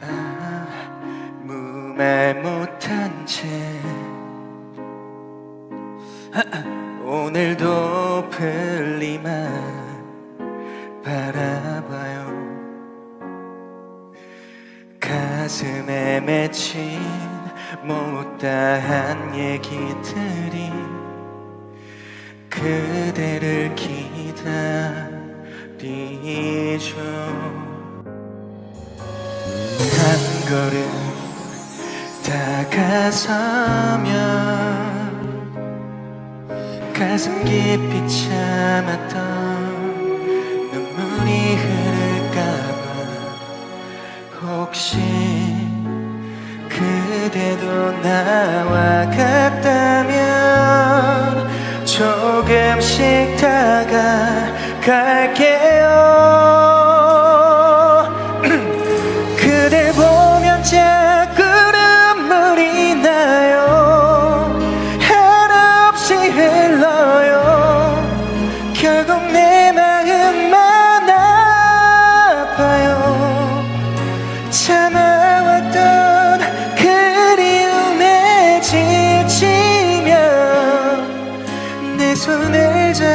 아, 무 말 못한 채 오늘도 풀리만 바라봐요. 가슴에 맺힌 못다한 얘기들이 그대를 기다리죠 한 걸음 다가서면 가슴 깊이 참았던 눈물이 흐를까봐. 혹시 그대도 나와 같다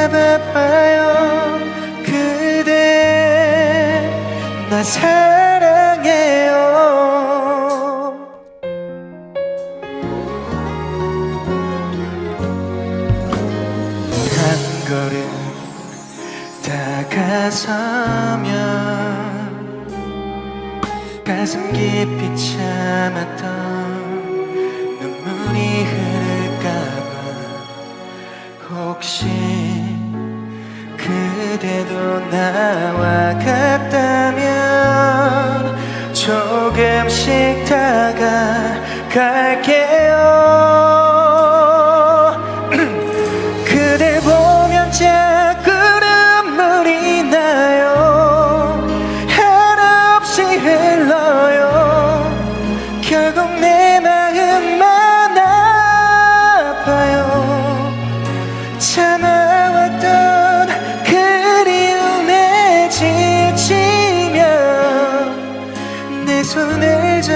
손을 잡아봐요 그대 나 사랑해요. 한 걸음 다가서면 가슴 깊이 참았던 눈물이 흐를까봐 혹시 그대도 나와 같다면 조금씩 다가갈게요. 그댈 보면 자꾸 눈물이 나요. 한없이 흘러요. 결국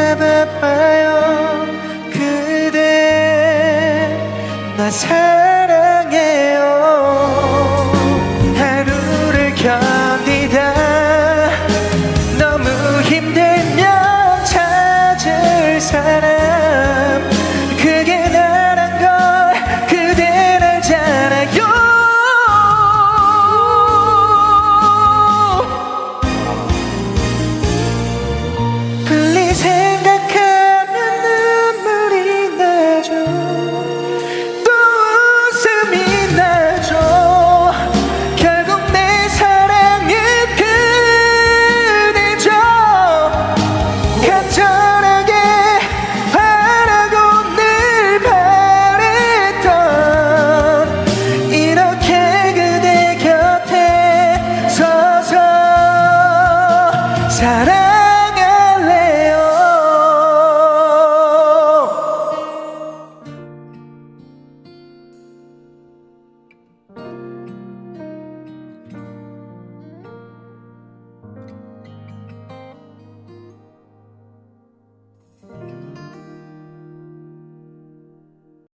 잡아봐요 그대 나 사랑해요. 하루를 견디다. 너무 힘들면 찾을 사람 생각